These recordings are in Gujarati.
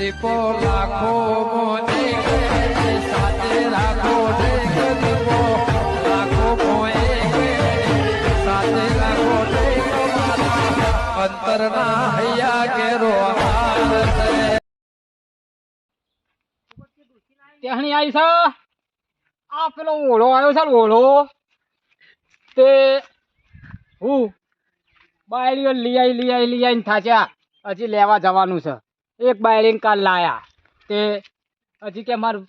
દીપો લાખો મોને સાથે ઓળો આવ્યો છે ઓળો. તે હું બાયડીઓ લઈ આવી લઈ આવી લઈ આવીને હજી લેવા જવાનું છે. એક બાયડીને કાલ લાયા. તે હજી કે મારું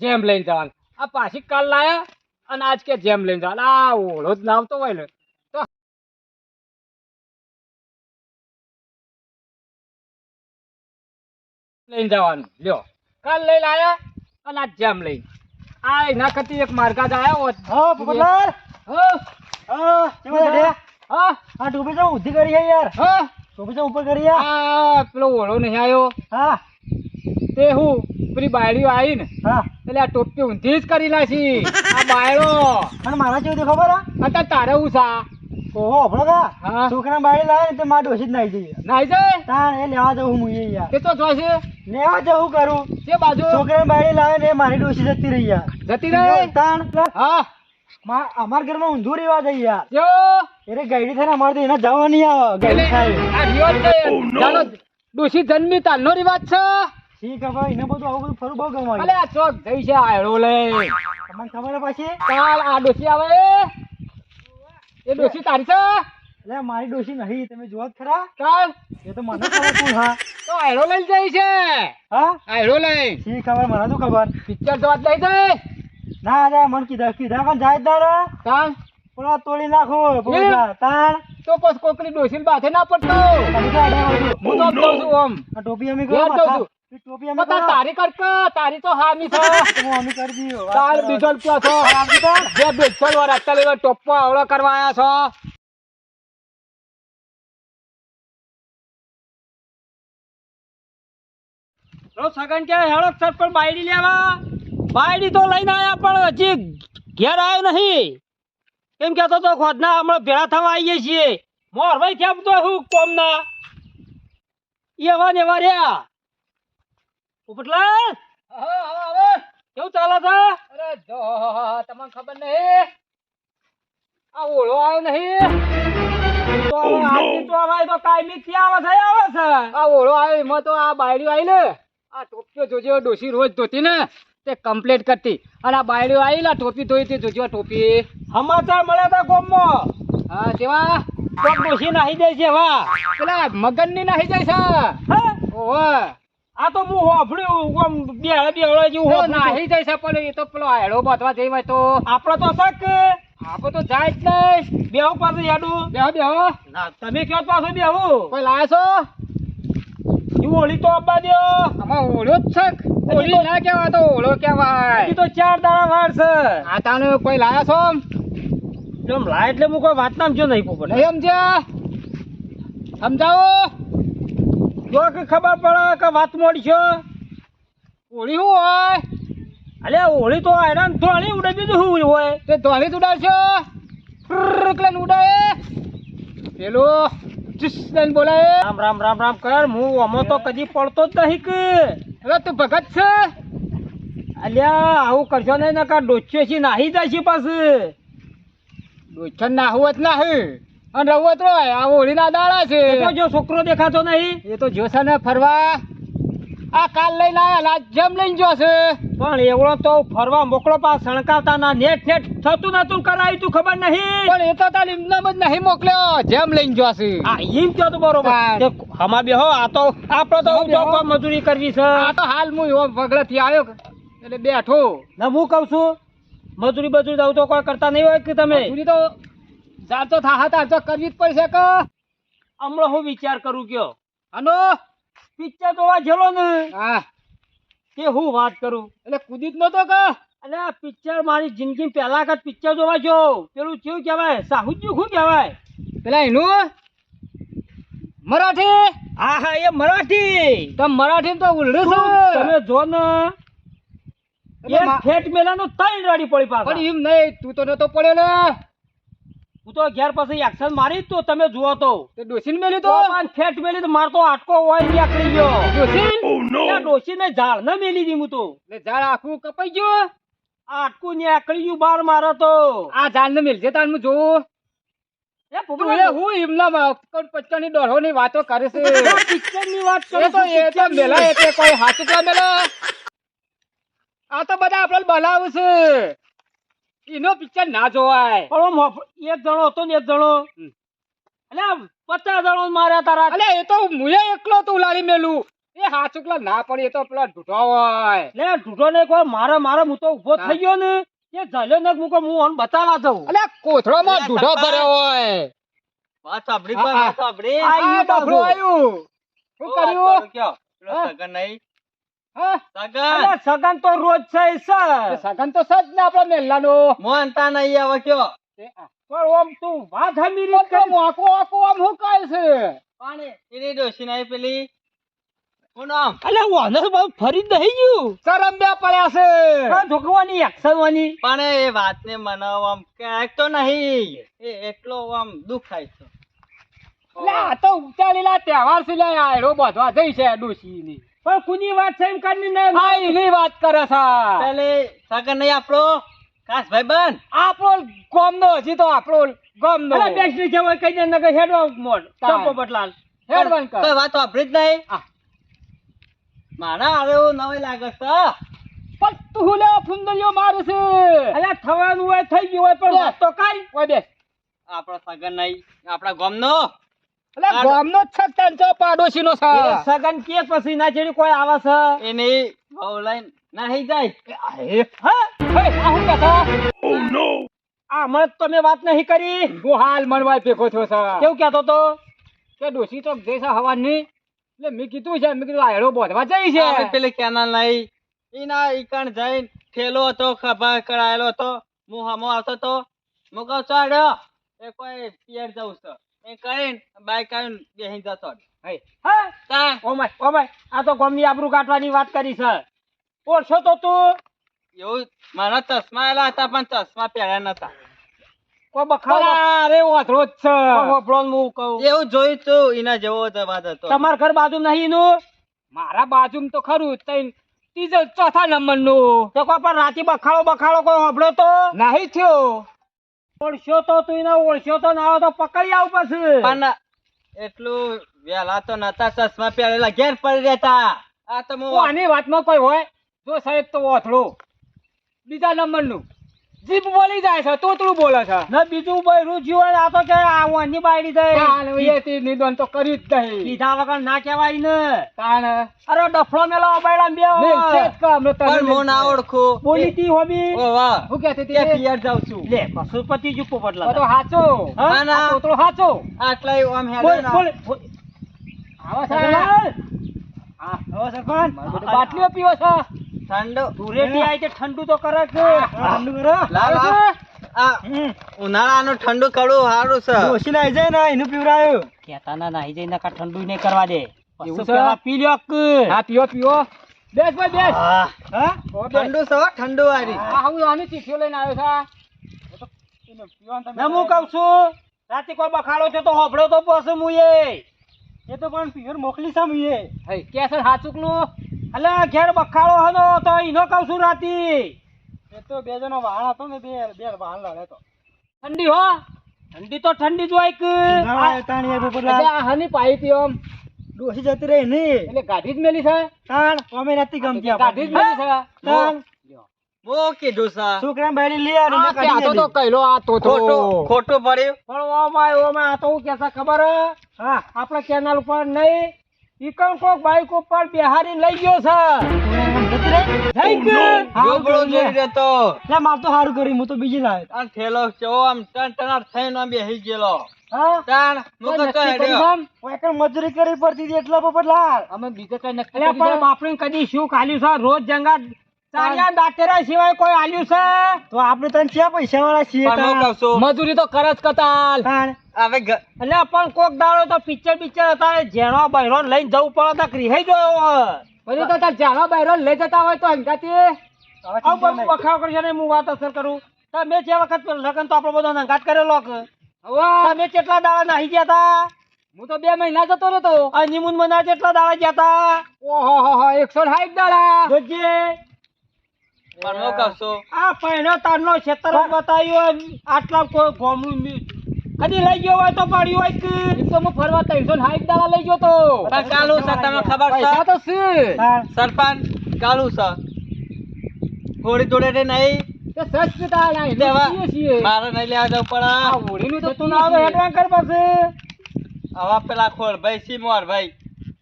જેમ લઈને જવાનું. આ પાછી કાલ લાયા અને આજ કે જેમ લઈને જવાનું. આ ઓળો જ ના હોય ને. લઈને જવાનું. લ્યો. કાલ લઈ લાયા અને આજ જેમ લઈ આ એના કરતી એક માર્ગા જ આવ્યો હા પોપટલાલ હા. ટોપી તો ઉધી કરી છે યાર. હા. તો ઉપર કરી આ પેલો ઓળો નહીં આવ્યો હા. તે હું પેલી બાયડીઓ આવી ને હા. એટલે આ ટોપી ઊંધી જ કરી નાખી. આ બાયડો. અને મારા જેવું તો ખબર હા? અત્યારે તારે હું સા? ઓહો હા. છોકરા બાળી લાવે ને તે માં ડોસી જ નાઈ જઈએ. નાઈ જાય? તાણ એ લેવા જવું હું યાર તે તો જોશે લેવા જવું કરું. તે બાજુ? છોકરા બાળી લાવે ને મારી ડોસી જતી રહી યાર. જતી રહી? તાણ. હા. અમાર ઘરમાં ઊંધું રેવા જાય યાર. એટલે ગઈડી થાય અમારે તો એને જવા નહીં આવે ગઈડી થાય. આ રિવાજ છે. જાનો ડોશી જન્મી તારનો રિવાજ છે. શી ખબર એને બધું આવું બધું ફરું બહુ ગમાય અલે આ ચોક થઈ છે આયડો લે. તમને ખબર પછી? કાલ આ દોષી આવે. એ દોષી તારી છે? અલે મારી દોષી નહીં તમે જોવા જ ખરા. કાલ એ તો મને ખબર તું હા. તો આયડો લઈ જાય છે. હા? આયડો લઈ શી ખબર મને તો ખબર. પિક્ચર જોવા લઈ જાય. ના ના મને કીધા કીધા પણ જાય જ કાલ પણ આ તોડી નાખો તાણ? તો પછી કોકની ડોશી બાથે ના પડતો તમે તો આડા વળજો. હું તો કહું છું આમ. આ ટોપી અમે ઘેર કરો જાઉં માથા. છું. ટોપી અમે તારી કર તારી તો હામી છે. હું અમે કરી દઈએ. વાત તાર કરો. બીજો કયો છો? જે બેચલ વાર અત્યારે ટોપ્પો આવડો કરવા આયા છો? રો સગન કે હેળો સર પણ બાયડી લેવા. બાયડી તો લઈને આયા પણ હજી ઘેર આવ્યો નહીં. એમ કહેતો તો ખોદના હમણાં ભેળા થવા આવીએ છીએ. મોર ભાઈ કેમ તો હું કોમના એવા ને એવા રહ્યા. ઉપટલા કેવું ચાલે છે? અરે જો તમને ખબર નહીં? આ ઓળો આવ્યો નહીં? તો હવે તો કાયમી થી આવે છે આવે છે. આ ઓળો આવ્યો એમાં તો આ બાયડી આવી ને. આ ટોપિયો જોજે ડોસી રોજ ધોતી ને. તે કમ્પ્લીટ કરતી. અને આ બાયડીઓ આવી ટોપી ધોઈ હતી. જોજો ટોપી. સમાચાર મળ્યા હતા ગોમમાં. હા તેવા તો ડોસી નાહી જાય છે વા પેલા મગનની નાહી જાય છે. ઓહો. આ તો હું હોભળ્યું આમ બેહળે બેહળે જેવું હો નાહી જાય છે પેલો એ તો પેલો હેડો બાંધવા જઈ હોય તો. આપણે તો શક આપણે તો જાય જ નહીં. બેહો પાસે યાડું. બેહો બેહો. તમે કયો પાછો બેહો? કોઈ લાયા છો? ઓળી તો આપવા દો આમાં ઓળો જ છે ઓળી ના કહેવાય તો ઓળો કહેવાય. તો ચાર દાડા વાર છે. આ તાને કોઈ લાયા છો એમ લાય એટલે હું કોઈ વાત નામ જો નહીં પોપટ એમ છે સમજાવો? જો કે ખબર પડે કે વાત મોડી છે. હોળી શું હોય? અલે હોળી તો હેરાન ધોળી ઉડે બીજું શું હોય? તે ધોળી જ ઉડાડશો ઉડાડે પેલું લઈને બોલાય રામ રામ રામ રામ કર હું અમો તો કદી પડતો જ નહીં કે. હવે તું ભગત છે? અલ્યા આવું કરશો નહીં ને કા ડોચ્યો છે નાહી જાય છે પાછું. ડોચ્છન નાહવું જ નાહી અને રવું તો આ હોળીના દાડા છે. જો છોકરો દેખાતો નહીં. એ તો જોશે ને ફરવા. આ કાલ લઈને આયા જેમ લઈને જોશે પણ એવડો તો ફરવા મોકલો પા સણકાવતા ના નેટ નેટ થતું નતું કરાયું તું ખબર નહીં? પણ એ તો તાર ઇમનામ જ નહીં મોકલ્યો જેમ લઈને જોશે આ ઈમ કયો તો બરોબર? હમા બેહો આ તો આપડે તો ચોખ્ખો મજૂરી કરવી છે. આ તો હાલ હું એવો વગડેથી આવ્યો એટલે બેઠો. ના હું કહું છું મજૂરી બજૂરી દઉં તો કોઈ કરતા નહીં હોય કે તમે? મજૂરી તો જાતો થા હતા તો કરવી જ પડશે કે. હમણાં હું વિચાર કરું કયો? આનો પિક્ચર જોવા જેલો ને હા. તે હું વાત કરું? એટલે કુદીત નતો કે? એટલે આ પિક્ચર મારી જિંદગી પહેલા કદ પિક્ચર જોવા જો પેલું કેવું કહેવાય સાહુજ્યું શું કહેવાય? પેલા એનું? મરાઠી? હા હા એ મરાઠી. તો મરાઠી તો ઉલડું છે. તમે જો ને એ ફેટ મેલાનો ત્રણ રાડી પડી પાછા. પણ એમ નહીં તું તો નતો પડ્યો ને હું તો ઘેર પાસે એક્શન મારી તો તમે જુઓ તો. ડોસીન મેલી તો? ફેટ મેલી તો મારતો આટકો હોય નીકળી ગયો. ડોસીન આ ડોશીને ઝાડ ન મેલી દી હું તો. ઝાડ આખું કપાઈ ગયો? આટકું નીકળી ગયું બાર મારો તો. આ ઝાડ ને મેલજે તાર હું જોઉં. હું એમના વાતો કરે છે? આ પિક્ચરની વાત એ તો એ તો મેલા એટલે કોઈ હાચું મેલા? આ તો બધા આપણે બોલાવું છે. એનો પિક્ચર ના જોવાય. પણ એક જણો હતો ને એક જણો. અલ્યા પચાસ જણો માર્યા તારા અલે એ તો મુએ એકલો તું લાડી મેલું. એ હાચુકલા ના પડી એ તો પેલા ઢૂઢો હોય. લે ઢૂંઢો ને કોઈ મારે મારે હું તો ઊભો. થઈ ગયો ને એ ઝાલ્યો ને મૂકો હું આને બતાવા જાઉં. અલે કોથળો માં ઢૂઢો ભર્યો હોય. વાત સાંભળી વાત સાંભળી? આ ઈ આ બાજુ. બફરો શું કર્યું? કે નહીં? હા? સગન? સગન તો રોજ છે સગન તો સજ ને આપડે મેલ્લાનો મોહનતા નહીં આવે કયો? પણ આમ તું વાત હમીરી તો વાંકો વાંકો આમ હું કાય છે? એની ડોશી નહીં પેલી. શું નામ? અલ્યા વાને ફરી નહીં ગયું. શરમ બે પડ્યા છે. આ ઢોકવાની પણ એ વાતને આમ તો નહીં. એ એટલો આમ દુઃખ થાય છે. અલે આ તો ઉચાલેલા તહેવાર છે લે આયરો બધવા જઈ છે ડોશીની. પણ કુની વાત છે એમ કરીને ને આ એની વાત કરે છે. પેલે સગન નહીં આપણો? કાસ ભાઈ બન? આપણો ગામનો હજી તો આપણો ગામનો. અલ્યા બેસની જવાય કઈ દે નગર હેડો મોડ. ટપો બટલાલ હેડવાન કર. કોઈ વાત સાંભળી જ નહીં. મારા આવે એવું નવાઈ લાગે છે. પણ તું લે ફુંદરીઓ મારે છે? અલ્યા થવાનું હોય થઈ ગયું હોય પણ તો કાઈ ઓય બેસ આપણો સગન નહીં આપણા ગામનો. અલે ગામનો જ છે તંચો પાડોશીનો છે. સગન કે પછી ના જેડી કોઈ આવે છે? એની વહુ લઈને નાહી જાય. હે, આ હું કહે છે? આ હમણાં તમે વાત નહીં કરી. હું હાલ મનવાય ભેગો થયો છે. કેવું કહેતો તો? કે ડોશી તો જઈ છે હવાની એટલે મેં કીધું છે મેં કીધું આયરો બોધવા જઈ છે. પેલે કેનાલ નહીં એના ઈકણ જઈને ઠેલો હતો ખભા કરાયેલો હતો. હું હમો આવતો તો. હું કહું ચાડ્યો એ કોઈ પિયર જવું છે. એ કરીને બાઈક આવીને બેસી જતો હા? ઓમાય ઓમાય આ તો ગમની આબરૂ કાઢવાની વાત કરી છે. ઓળશો તો તું? એવું મારા ચશ્મા આયેલા હતા પણ ચશ્મા પહેર્યા નતા. કોઈ બખાડો. અરે ઓધરો જ છે. હોભળો હું કહું. એવું જોયું તું એના જેવો જ અવાજ હતો. તમાર ઘર બાજુ નહીં નું? મારા બાજુમાં તો ખરું તઈ ત્રીજો ચોથા નંબરનું તો કોઈ પણ રાતે બખાડો બખાડો કોઈ હોભળો તો? નહીં થયો. ઓળશો તો તું એને ઓળખ્યો તો ના તો પકડી આવ પછી. પણ એટલું વેલા તો નતા ચશ્મા પહેરેલા ઘેર પડી રહેતા. આ તો આની વાતમાં કોઈ હોય? જો સાહેબ તો ઓથળો. બીજા નંબરનું જીભ બોલી જાય છે તોતરું બોલે છે. ને બીજું બૈરું જીવન આ તો કે આ વાની બાયડી થઈ? એથી નિધન તો કરી જ નહીં. કીધા વગર ના કહેવાય ને. તાણ. અરે ડફળો મેલો બાયડા બે જ કામ, તને ના. બોલી તી હોબી ઓ વાહ હું કહેતી તે પિયર જાઉં છું. લે પશુપતિ જુ આ તો હાચો. હા? ના. તોતરો હાચો. આટલા આમ હે બોલ બોલ. આવો હા. આવો સરપંચ. બાટલીઓ પીવો છો? ઠંડો ધૂળેટી આઈ તે ઠંડુ તો કરે છે. ઠંડુ કરો. લાવ, લાવ. આ ઉનાળાનું ઠંડુ કડવું સારું છે. ઓછી નાઈ જાય ને એનું પીવડાયું. કેતા ના નાઈ જાય નકા ઠંડુ નહીં કરવા દે. એવું છે? પી લ્યો હા પીઓ પીઓ. બેસ ભાઈ બેસ. હા. ઠંડુ છે ઠંડુ વાળી. આ હું આની ચીઠીઓ લઈને આવ્યો છે ને હું કઉ છું રાતે કોઈ બખાડો છે તો હોભળો તો પછી હું એ એ તો પણ પિયર મોકલી છે હું એ હે, કેસર હાચુકલું? અલે ઘેર બખાળો હનો તો ઈનો કઉ છું રાતી. એ તો બે જણો વાહન હતો ને બે બે વાહન લડે તો. ઠંડી હો. ઠંડી તો ઠંડી જ હોય કે. એટલે આ હની પાઈ તી ઓમ ડોસી જતી રહી ને. એટલે ગાડી જ મેલી છે. તાણ અમે નથી ગમતી ગાડી જ મેલી છે. તાણ. ઓકે ડોસા. છોકરા બાયડી લઈ આવે આ આ તો તો કહેલો આ તો તો. ખોટું ખોટું પડ્યું. પણ ઓ માય આ તો હું કેસા ખબર હે? હા. આપણા ચેનલ ઉપર નહીં. ઈકણ કોક બાઈક ઉપર બેહારી લઈ ગયો છે. જઈ ગયો. ગોબડો જોઈ રહેતો. લે માર તો સારું કર્યું હું તો બીજી લાવે આ ઠેલો કેવો આમ ટન ટનાટ થઈને આમ બેસી ગયેલો. હા? તાણ હું તો નક્કી કરી મજૂરી કરવી પડતી એટલા પોપટલાલ અમે બીજે કઈ નક્કી પણ દમ. કદી શું ખાલ્યું છે? રોજ જંગા ચાલ્યા દાંતેરા સિવાય કોઈ આલ્યું છે? તો આપણે તને ક્યાં પૈસા વાળા છીએ મજૂરી તો કરે જ કતાલ. હવે એટલે પણ કોક દાડો તો પિક્ચર પિક્ચર હતા જેનો બહેરો લઈને જવું પડે તો રીહાઈ ગયો પછી તો તાર જેનો બહેરો લઈ જતા હોય તો હંગાતી આવું બધું વખાવ કરશે ને હું વાત અસર કરું. મેં જે વખત લગ્ન તો આપણો બધો નંગાટ કરેલો હવે? તમે કેટલા દાડા નાહી ગયા તા? હું તો બે મહિના જતો રહેતો. આ નિમુન મના કેટલા દાડા ગયા તા? ઓહો હો હો એકસો સાઠ દાડા. જોજે. પણ હું કહું છું. આ પહેલો તારનો ક્ષેત્ર બતાવ્યો આટલા કોઈ ગોમનું મી- કદી લઈ ગયો હોય તો પાડ્યું હોય કે? તો હું ફરવા ત્રણસો હાઈક દાડા લઈ ગયો તો. પણ કાલું છે તમે ખબર છે? તો સરપંચ કાલુ સર થોડી થોડી નહીં. મારે નહીં લેવા જવું પડે. તો તું ના આવે હેડવાન કર પાસે હવે પેલા ખોળ ભાઈ સિમોર ભાઈ?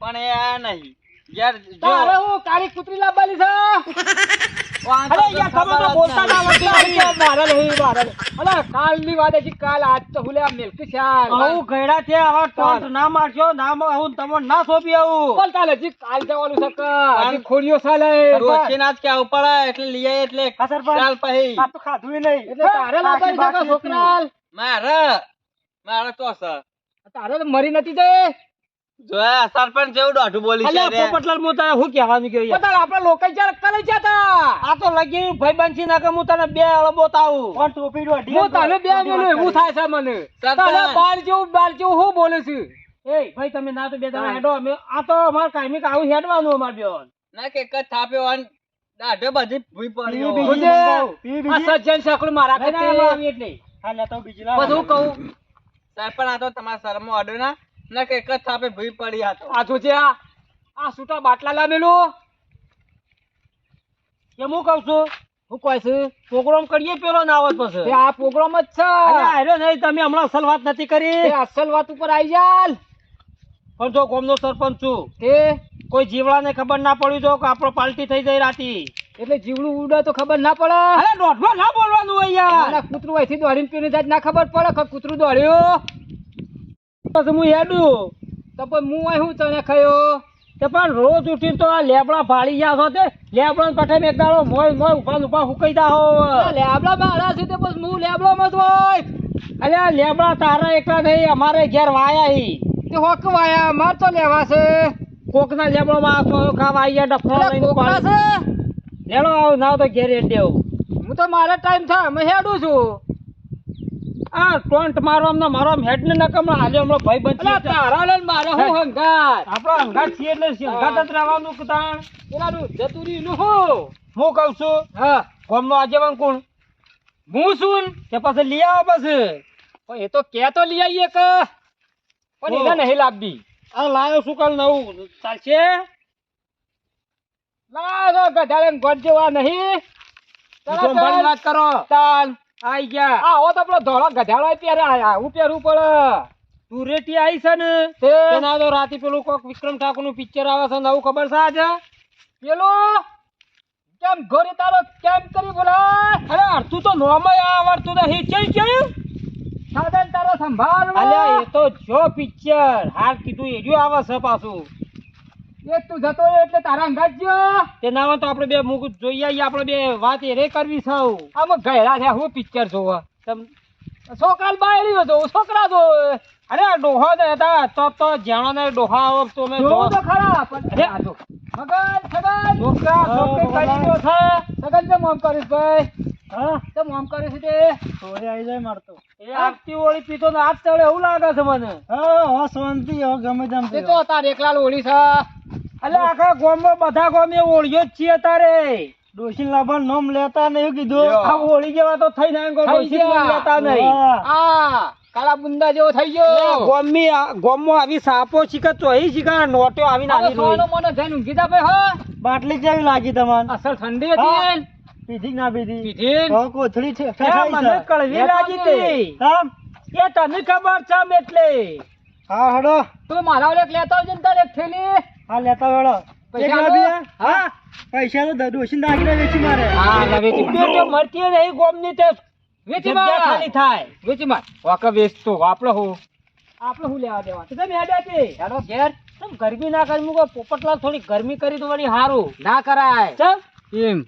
પણ એ આ નહીં. યાર જો. તારે હું કાળી કુતરી લાવવાની છે. અરે યાર તમે તો બોલતા ના. આવડતું મારે નહીં મારે. અલા કાલની વાત હજી કાલ આજ તો હુલે આ મિલ્કી શાલ આવું ગયડા છે આવા ટોન્ટ ના મારજો ના હું તમને ના સોપી આવું. બોલ તાલે જી કાલ જવાનું છે કાલ હજી સાલે ચાલે ડોશીને જ કહેવું પડે એટલે લઈ એટલે હા, પર કાલ પછી. આ તો ખાધું નહીં. એટલે તારે લાવવાની છે છોકરાલ? મારે. મારે તો છે તારે તો મરી નથી જોયા સરપંચ જેવું દોઢું બોલી છે અલ્યા પોપટલાલ હું તને શું કહેવાનું કહ્યું યાર? બધા આપણા ચાર કરે છે આ તો લગી ભાઈબંધ છે નાકે હું તને બે અળબો તાવું. પણ ટોપી હું તને બે મિલું એવું થાય છે મને. સરપંચ. બાર જેવું બાર જેવું હું બોલે છું? એ ભાઈ તમે ના તો બે જણા હેડો. અમે આ તો અમાર કાયમિક આવું હેડવાનું અમાર બેન ના કે એક જ થાપ્યો અને દાઢે બધી ભૂઈ પડી આ સજ્જન મારા આવી એટલે. હા લેતો બીજી લાવો. પછી હું કહું. સરપંચ આ તો તમારા શરમો અડ્યો ના. ના કે એક આપે ભઈ પડી આ તો. આ જોજે આ આ છૂટા બાટલા લાવેલું કેમ હું કહું છું? હું કહે છે પ્રોગ્રામ કરીએ પેલો ના આવત તે પછી આ પ્રોગ્રામ જ છે. અરે નહીં તમે હમણાં અસલ વાત નથી તે કરી અસલ વાત ઉપર આવી જાલ. પણ જો ગોમનો સરપંચ છું તે કોઈ જીવડાને ખબર ના પડી તો કે આપણો પાલટી થઈ જાય રાતી. એટલે જીવડું ઉડે તો ખબર ના પડે. અરે દોઢમાં ના બોલવાનું હોય યાર. કૂતરું અહીંથી દોડીને પીને જાય ના ખબર પડે કે કૂતરું દોડ્યું. પછી હું હેડું. તો પણ હું અહીં તને ખાયો તે પણ રોજ ઉઠીને તો આ લેબડા ભાળી ગયા છો તે. લેબડા પઠાઈ એક દાડો મોય મોય ઊભા ઊભા હુકાઈ દા હો લેબડા મારા છે તે બસ હું લેબડો માં હોય. અરે લેબડા તારા એકલા નહીં અમારે ઘેર વાયા હી. તે હોક વાયા માર તો લેવા છે. કોકના લેબડો માં આખો ખાવા આઈ ગયા ડફો લઈને કોકના છે? લેડો આવ ના તો ઘેર હું તો મારા ટાઈમ થાય અમે હેડું છું. આ ટોન્ટ મારો અમને મારો હેડ ને નકમ હાલ્યો હમણો ભાઈ બંધ તારા લઈને મારે હું? હંગાત. આપણો હંગાત છીએ એટલે હંગાત જ રહેવાનું કે તાણ? પેલાનું જતુરી નું હું? હું કહું છું હા. ગામનો આગેવાન કોણ? હું છું કે પછી લઈ આવો પછી. પણ એ તો કે તો લઈ આવીએ કે? પણ. એને નહીં લાવવી આ લાયો શું કાલ નવું. ચાલશે? ના ગધાડે ગોટ જેવા નહીં. વાત કરો. તાલ. આઈ ગયા. આ હો તો પેલો ધોળો ગધાડો ત્યારે આયા હું પહેરવું પડે તું રેટી આઈ છે ને તેના તો રાતે પેલું કોક વિક્રમ ઠાકોરનું પિક્ચર આવે છે આવું ખબર છે આજે? પેલો? કેમ ઘરે તારો કેમ કરી બોલાય અરે અડધું તો નોમય આવડતું નહીં ચઈ ચઈ સાધન તારો સંભાળ અલ્યા એ તો જો પિક્ચર હાલ કીધું એ જો આવે છે પાછું. એક તું જતો એટલે તારા અંગાજ ગયો તે ના હોય તો આપણે બે મુક જોઈ આવીએ આપણે બે વાત એ રે કરવી સૌ આમાં ગયેલા છે હું પિક્ચર જોવા. તમ છોકરા બાયડી જો છોકરા જો અરે ડોહો ને હતા તો તો જાણો ને ડોહા આવો તો મેં જોવું તો ખરા પણ અરે, આજો મગન સગન છોકરા છોકરી કરી દો છે? સગન કેમ મોમ કરીશ ભાઈ? હા? તો મોમ કરીશ તે? સોરે આવી જાય મારતો એ આવતી ઓળી પીતો ને આજ ચડે એવું લાગે છે મને. હા હા શાંતિ હો ગમે તેમ તે તો તાર એકલા ઓળી છે. અલે આખા ગામમાં બધા ગામે ઓળ્યો જ છીએ તારે. ડોશી લાભા નોમ લેતા નહીં કીધું. આ ઓળી જેવા તો થઈ જાય ડોશી લેતા નહીં? આ કાળા બુંદા જેવો થઈ ગયો. ગોમની આ- ગોમમાં આવી સાપો શીખર ચોહી શીખર નોટ્યો આવીને આવી રોઈ મોનો જઈને ઊંઘી ભાઈ હો. બાટલી કેવી લાગી તમને અસલ ઠંડી હતી પીધી ના પીધી? પીધી કોથળી છે મને કળવી લાગી હતી. એ તને ખબર છે એટલે. હા હડો. તું મારા ઓલે એક લેતા આવજે ને તારે થેલી. હા લેતા વેળો. પૈસા? હા. તો દોશી દાગીને વેચી મારે. હા, વેચી મરતી નહીં ગોમની તે વેચી માર. ખાલી થાય. વેચી માર. વાકે વેચતો. આપણે હું? આપણે હું લેવા દેવા? તમે હેડ્યા છે હેડો ઘેર. તમ ગરમી ના કરી. મૂકો પોપટલાલ થોડી ગરમી કરી દો વળી હારું. ના કરાય. ચમ? એમ.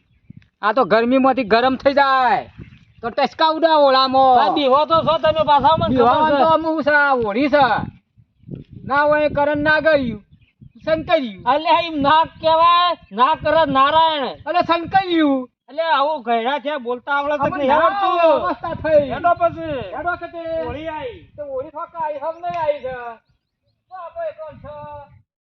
આ તો ગરમીમાંથી ગરમ થઈ જાય. તો ટચકા ઉડા ઓળામો બીવો તો છો તમે પાછા મને ખબર બીવાનું તો છે. અમુક ઓળી છે. ના હોય કરણ ના ગયું. શંકર્યું. અલ્યા એમ ના કહેવાય? ના કરે નારાયણ. એટલે શંકર્યું. એટલે આવો ગયડા છે બોલતા આવડે તો આવડતું અવસ્થા થઈ. હેડો પછી. હેડો કે ઓળી આવી તો ઓળી ફોકા આવી હમ નહીં આવી છે. તો આપણે કોણ છે?